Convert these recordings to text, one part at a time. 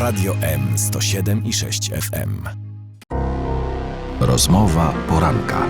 Radio M 107 i 6 FM. Rozmowa poranka.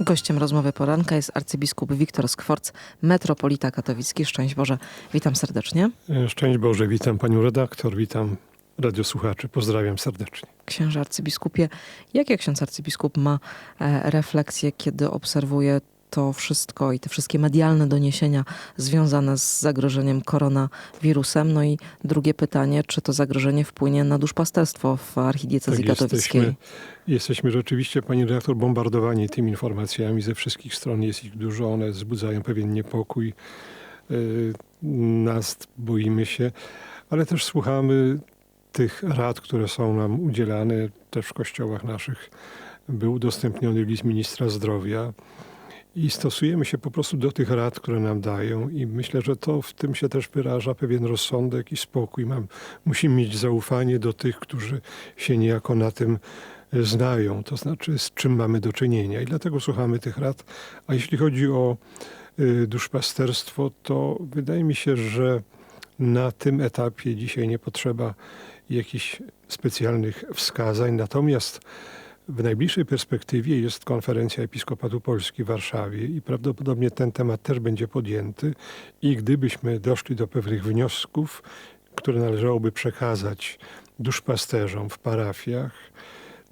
Gościem rozmowy poranka jest arcybiskup Wiktor Skworc, metropolita katowicki. Szczęść Boże, witam serdecznie. Szczęść Boże, witam panią redaktor, witam radiosłuchaczy, pozdrawiam serdecznie. Księże arcybiskupie, jakie ksiądz arcybiskup ma e, refleksje, kiedy obserwuje to wszystko i te wszystkie medialne doniesienia związane z zagrożeniem koronawirusem? No i drugie pytanie, czy to zagrożenie wpłynie na duszpasterstwo w archidiecezji Tak, katowickiej? jesteśmy, jesteśmy rzeczywiście, pani redaktor, bombardowani tymi informacjami ze wszystkich stron. Jest ich dużo, one wzbudzają pewien niepokój. Yy, Nas boimy się, ale też słuchamy tych rad, które są nam udzielane. Też w kościołach naszych był udostępniony list ministra zdrowia. I stosujemy się po prostu do tych rad, które nam dają, i myślę, że to w tym się też wyraża pewien rozsądek i spokój. Mam, musimy mieć zaufanie do tych, którzy się niejako na tym e, znają, to znaczy z czym mamy do czynienia, i dlatego słuchamy tych rad. A jeśli chodzi o y, duszpasterstwo, to wydaje mi się, że na tym etapie dzisiaj nie potrzeba jakichś specjalnych wskazań, natomiast w najbliższej perspektywie jest konferencja Episkopatu Polski w Warszawie i prawdopodobnie ten temat też będzie podjęty. I gdybyśmy doszli do pewnych wniosków, które należałoby przekazać duszpasterzom w parafiach,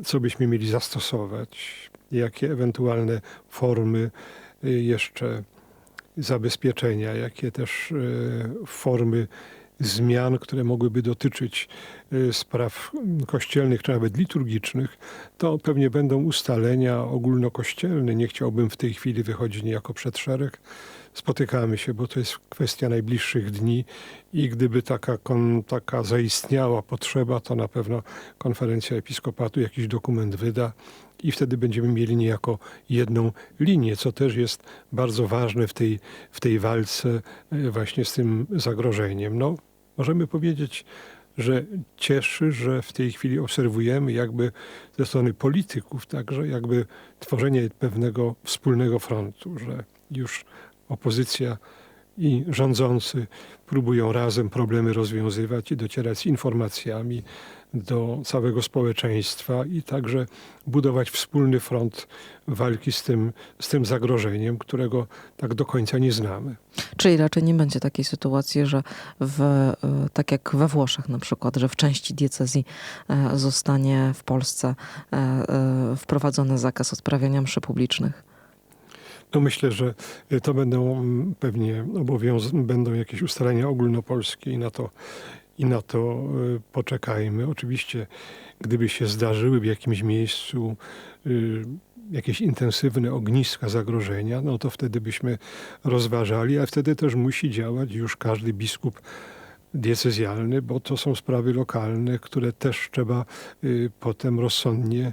co byśmy mieli zastosować, jakie ewentualne formy y, jeszcze zabezpieczenia, jakie też y, formy zmian, które mogłyby dotyczyć y, spraw kościelnych czy nawet liturgicznych, to pewnie będą ustalenia ogólnokościelne. Nie chciałbym w tej chwili wychodzić niejako przed szereg. Spotykamy się, bo to jest kwestia najbliższych dni i gdyby taka, kon, taka zaistniała potrzeba, to na pewno konferencja episkopatu jakiś dokument wyda i wtedy będziemy mieli niejako jedną linię, co też jest bardzo ważne w tej, w tej walce y, właśnie z tym zagrożeniem. No, możemy powiedzieć, że cieszy, że w tej chwili obserwujemy jakby ze strony polityków także jakby tworzenie pewnego wspólnego frontu, że już opozycja i rządzący próbują razem problemy rozwiązywać i docierać z informacjami do całego społeczeństwa i także budować wspólny front walki z tym, z tym zagrożeniem, którego tak do końca nie znamy. Czyli raczej nie będzie takiej sytuacji, że w, e, tak jak we Włoszech na przykład, że w części diecezji e, zostanie w Polsce e, wprowadzony zakaz odprawiania mszy publicznych. No myślę, że to będą mm, pewnie obowiąz- będą jakieś ustalenia ogólnopolskie i na to, i na to y, poczekajmy. Oczywiście, gdyby się zdarzyły w jakimś miejscu y, jakieś intensywne ogniska zagrożenia, no to wtedy byśmy rozważali, a wtedy też musi działać już każdy biskup diecezjalny, bo to są sprawy lokalne, które też trzeba y, potem rozsądnie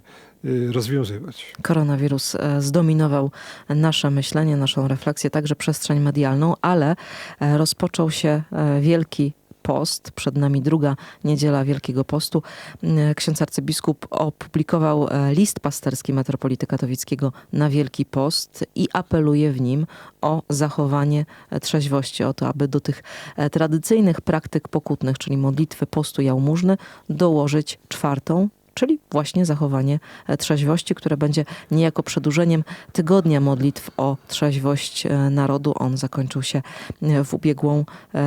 rozwiązywać. Koronawirus e, zdominował nasze myślenie, naszą refleksję, także przestrzeń medialną, ale e, rozpoczął się e, wielki post, przed nami druga niedziela Wielkiego Postu. Mm, Ksiądz arcybiskup opublikował e, list pasterski metropolity katowickiego na Wielki Post i apeluje w nim o zachowanie trzeźwości, o to, aby do tych e, tradycyjnych praktyk pokutnych, czyli modlitwy, postu, jałmużny, dołożyć czwartą, czyli właśnie zachowanie e, trzeźwości, które będzie niejako przedłużeniem tygodnia modlitw o trzeźwość e, narodu. On zakończył się e, w ubiegłą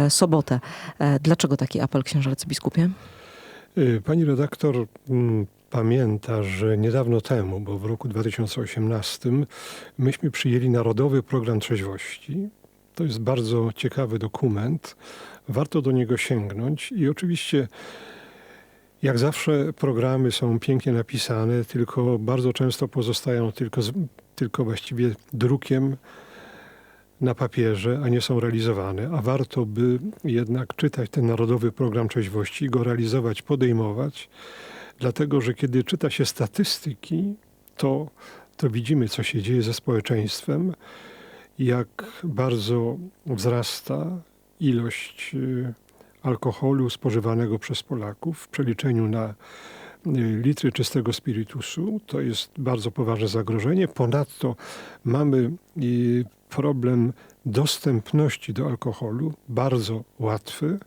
sobotę. Dlaczego taki apel, księże arcybiskupie? Pani redaktor pamięta, że niedawno temu, bo w roku 2018, myśmy przyjęli Narodowy Program Trzeźwości. To jest bardzo ciekawy dokument. Warto do niego sięgnąć i oczywiście jak zawsze programy są pięknie napisane, tylko bardzo często pozostają tylko, tylko właściwie drukiem na papierze, a nie są realizowane. A warto by jednak czytać ten Narodowy Program Trzeźwości go realizować, podejmować, dlatego że kiedy czyta się statystyki, to, to widzimy, co się dzieje ze społeczeństwem, jak bardzo wzrasta ilość y, alkoholu spożywanego przez Polaków w przeliczeniu na y, litry czystego spirytusu. To jest bardzo poważne zagrożenie. Ponadto mamy y, problem dostępności do alkoholu, bardzo łatwy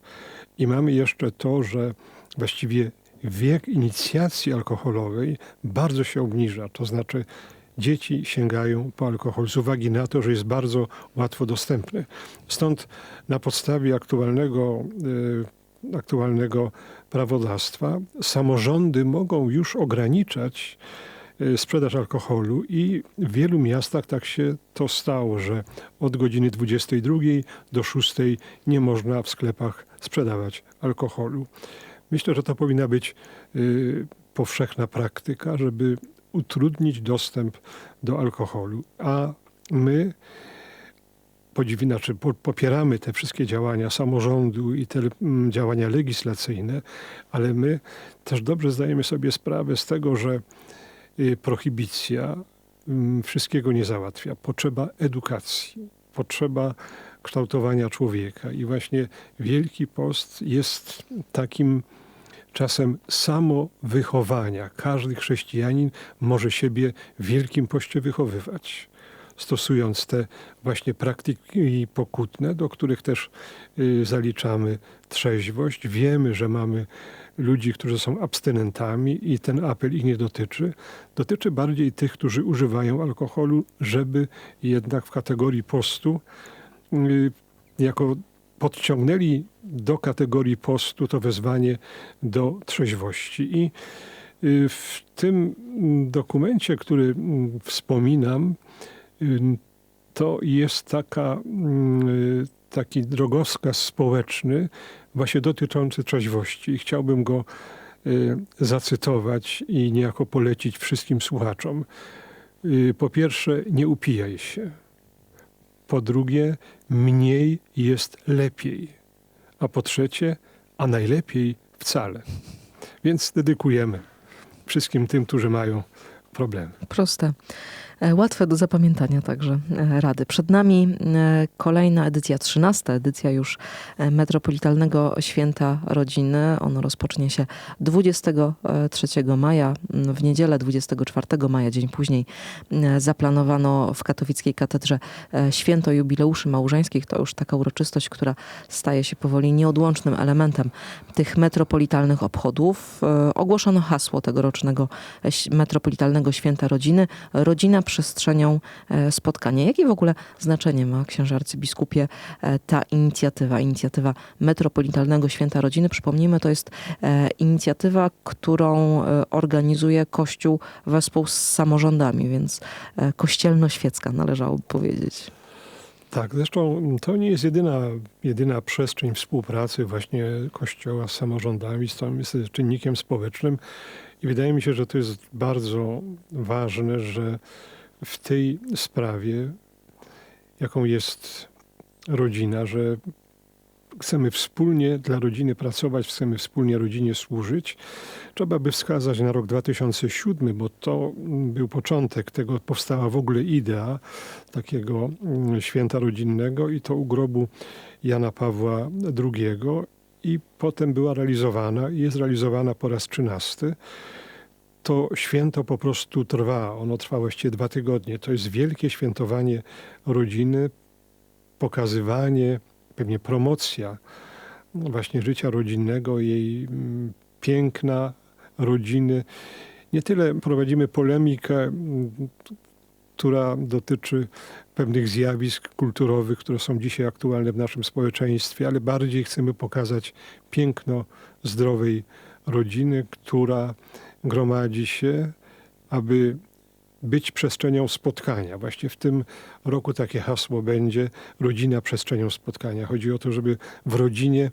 I mamy jeszcze to, że właściwie wiek inicjacji alkoholowej bardzo się obniża. To znaczy dzieci sięgają po alkohol z uwagi na to, że jest bardzo łatwo dostępny. Stąd na podstawie aktualnego, y, aktualnego prawodawstwa samorządy mogą już ograniczać y, sprzedaż alkoholu i w wielu miastach tak się to stało, że od godziny 22 do 6 nie można w sklepach sprzedawać alkoholu. Myślę, że to powinna być y, powszechna praktyka, żeby utrudnić dostęp do alkoholu. A my podziwi, znaczy po- popieramy te wszystkie działania samorządu i te mm, działania legislacyjne, ale my też dobrze zdajemy sobie sprawę z tego, że y, prohibicja mm, wszystkiego nie załatwia. Potrzeba edukacji, potrzeba kształtowania człowieka i właśnie Wielki Post jest takim czasem samowychowania. Każdy chrześcijanin może siebie w Wielkim Poście wychowywać, stosując te właśnie praktyki pokutne, do których też y, zaliczamy trzeźwość. Wiemy, że mamy ludzi, którzy są abstynentami i ten apel ich nie dotyczy. Dotyczy bardziej tych, którzy używają alkoholu, żeby jednak w kategorii postu y, jako podciągnęli do kategorii postu to wezwanie do trzeźwości. I y, w tym dokumencie, który mm, wspominam, y, to jest taka, y, taki drogowskaz społeczny, właśnie dotyczący trzeźwości. I chciałbym go zacytować i niejako polecić wszystkim słuchaczom. Po pierwsze, nie upijaj się. Po drugie, mniej jest lepiej. A po trzecie, a najlepiej wcale. Więc dedykujemy wszystkim tym, którzy mają problemy. Proste. E, Łatwe do zapamiętania także e, rady. Przed nami e, kolejna edycja, trzynasta edycja już Metropolitalnego Święta Rodziny. Ono rozpocznie się 23 maja. M, W niedzielę 24 maja, dzień później, zaplanowano w katowickiej katedrze święto jubileuszy małżeńskich. To już taka uroczystość, która staje się powoli nieodłącznym elementem tych metropolitalnych obchodów. Ogłoszono hasło tegorocznego Metropolitalnego Święta Rodziny. Rodzina przestrzenią e, spotkania. Jakie w ogóle znaczenie ma, księże arcybiskupie, e, ta inicjatywa, inicjatywa Metropolitalnego Święta Rodziny? Przypomnijmy, to jest e, inicjatywa, którą organizuje Kościół wespół z samorządami, więc kościelno-świecka należałoby powiedzieć. Tak, zresztą to nie jest jedyna, jedyna przestrzeń współpracy właśnie Kościoła z samorządami, z tym jest czynnikiem społecznym. I wydaje mi się, że to jest bardzo ważne, że w tej sprawie, jaką jest rodzina, że chcemy wspólnie dla rodziny pracować, chcemy wspólnie rodzinie służyć. Trzeba by wskazać na rok 2007, bo to był początek tego, powstała w ogóle idea takiego mm, święta rodzinnego i to u grobu Jana Pawła II i potem była realizowana i jest realizowana po raz trzynasty. To święto po prostu trwa. Ono trwa właściwie dwa tygodnie. To jest wielkie świętowanie rodziny, pokazywanie, pewnie promocja właśnie życia rodzinnego, jej mm, piękna rodziny. Nie tyle prowadzimy polemikę, mm, która dotyczy pewnych zjawisk kulturowych, które są dzisiaj aktualne w naszym społeczeństwie, ale bardziej chcemy pokazać piękno zdrowej rodziny, która gromadzi się, aby być przestrzenią spotkania. Właśnie w tym roku takie hasło będzie rodzina przestrzenią spotkania. Chodzi o to, żeby w rodzinie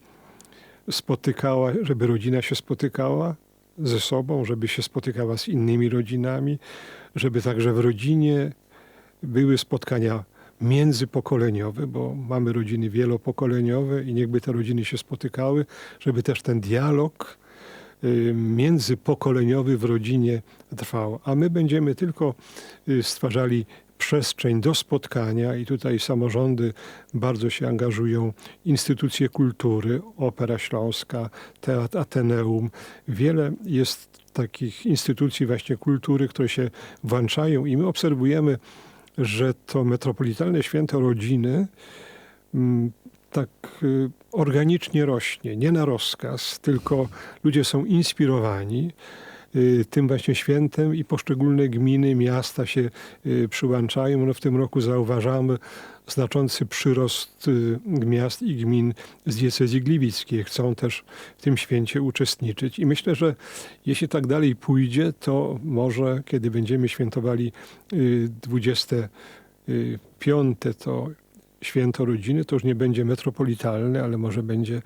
spotykała, żeby rodzina się spotykała ze sobą, żeby się spotykała z innymi rodzinami, żeby także w rodzinie były spotkania międzypokoleniowe, bo mamy rodziny wielopokoleniowe i niechby te rodziny się spotykały, żeby też ten dialog międzypokoleniowy w rodzinie trwał. A my będziemy tylko y, stwarzali przestrzeń do spotkania i tutaj samorządy bardzo się angażują, instytucje kultury, Opera Śląska, Teatr Ateneum. Wiele jest takich instytucji właśnie kultury, które się włączają i my obserwujemy, że to metropolitalne święto rodziny mm, tak y, organicznie rośnie, nie na rozkaz, tylko ludzie są inspirowani y, tym właśnie świętem i poszczególne gminy, miasta się y, przyłączają. No w tym roku zauważamy znaczący przyrost y, miast i gmin z diecezji gliwickiej. Chcą też w tym święcie uczestniczyć. I myślę, że jeśli tak dalej pójdzie, to może kiedy będziemy świętowali y, 25, to święto rodziny, to już nie będzie metropolitalne, ale może będzie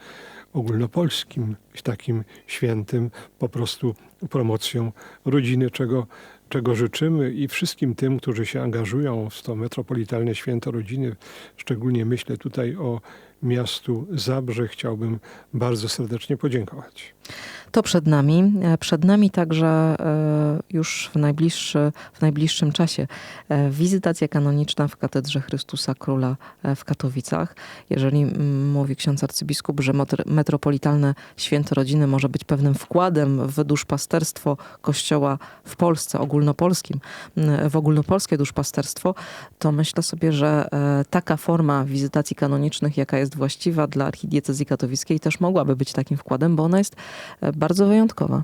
ogólnopolskim takim świętym, po prostu promocją rodziny, czego, czego życzymy i wszystkim tym, którzy się angażują w to metropolitalne święto rodziny. Szczególnie myślę tutaj o miastu Zabrze. Chciałbym bardzo serdecznie podziękować. To przed nami. E, Przed nami także e, już w, najbliższy, w najbliższym czasie e, wizytacja kanoniczna w Katedrze Chrystusa Króla w Katowicach. Jeżeli mówi ksiądz arcybiskup, że metropolitalne święto rodziny może być pewnym wkładem w duszpasterstwo Kościoła w Polsce, ogólnopolskim, w ogólnopolskie duszpasterstwo, to myślę sobie, że taka forma wizytacji kanonicznych, jaka jest właściwa dla archidiecezji katowickiej, też mogłaby być takim wkładem, bo ona jest bardzo wyjątkowa.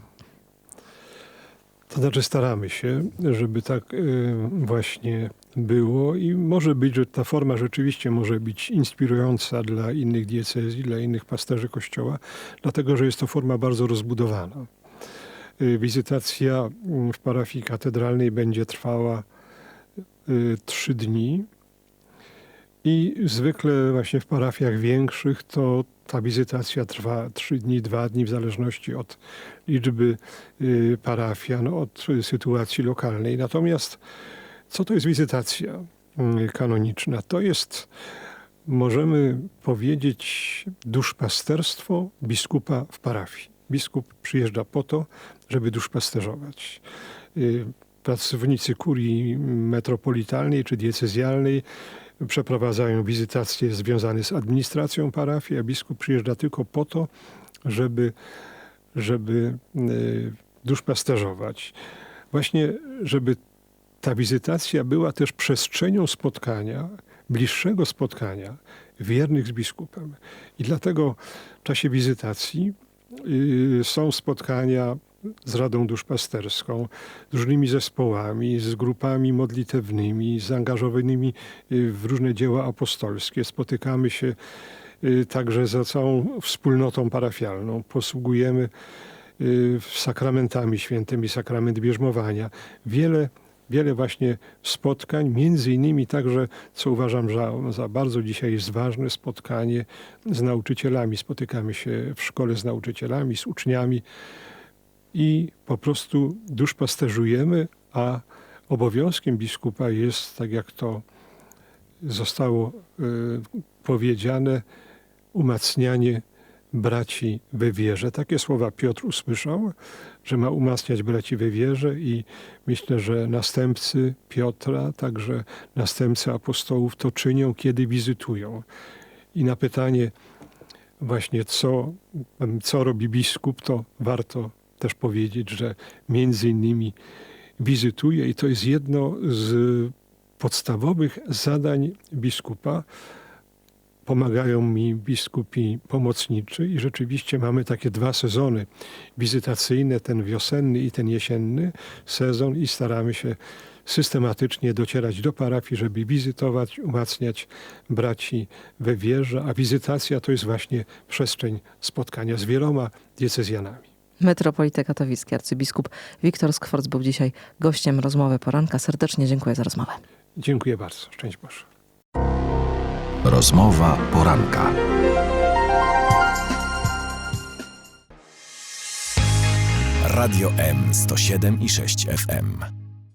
To znaczy staramy się, żeby tak y, właśnie było i może być, że ta forma rzeczywiście może być inspirująca dla innych diecezji, dla innych pasterzy Kościoła, dlatego że jest to forma bardzo rozbudowana. Y, Wizytacja mm, w parafii katedralnej będzie trwała y, trzy dni i zwykle właśnie w parafiach większych to ta wizytacja trwa trzy dni, dwa dni, w zależności od liczby y, parafian, od sytuacji lokalnej. Natomiast co to jest wizytacja y, kanoniczna? To jest, możemy powiedzieć, duszpasterstwo biskupa w parafii. Biskup przyjeżdża po to, żeby duszpasterzować. Y, Pracownicy kurii metropolitalnej czy diecezjalnej przeprowadzają wizytacje związane z administracją parafii, a biskup przyjeżdża tylko po to, żeby, żeby y, duszpasterzować. Właśnie, żeby ta wizytacja była też przestrzenią spotkania, bliższego spotkania wiernych z biskupem. I dlatego w czasie wizytacji y, są spotkania z Radą Duszpasterską, z różnymi zespołami, z grupami modlitewnymi, zaangażowanymi y, w różne dzieła apostolskie. Spotykamy się y, także za całą wspólnotą parafialną. Posługujemy y, sakramentami świętymi, sakrament bierzmowania. Wiele, wiele właśnie spotkań, między innymi także, co uważam za, za bardzo dzisiaj jest ważne, spotkanie z nauczycielami. Spotykamy się w szkole z nauczycielami, z uczniami i po prostu duszpasterzujemy, a obowiązkiem biskupa jest, tak jak to zostało y, powiedziane, umacnianie braci we wierze. Takie słowa Piotr usłyszał, że ma umacniać braci we wierze i myślę, że następcy Piotra, także następcy apostołów to czynią, kiedy wizytują. I na pytanie właśnie co, co robi biskup, to warto też powiedzieć, że między innymi wizytuje i to jest jedno z podstawowych zadań biskupa. Pomagają mi biskupi pomocniczy i rzeczywiście mamy takie dwa sezony wizytacyjne, ten wiosenny i ten jesienny sezon i staramy się systematycznie docierać do parafii, żeby wizytować, umacniać braci we wierze, a wizytacja to jest właśnie przestrzeń spotkania z wieloma diecezjanami. Metropolita Katowicki, arcybiskup Wiktor Skworc był dzisiaj gościem rozmowy poranka. Serdecznie dziękuję za rozmowę. Dziękuję bardzo. Szczęść Boże. Rozmowa poranka. Radio M 107 i 6 FM.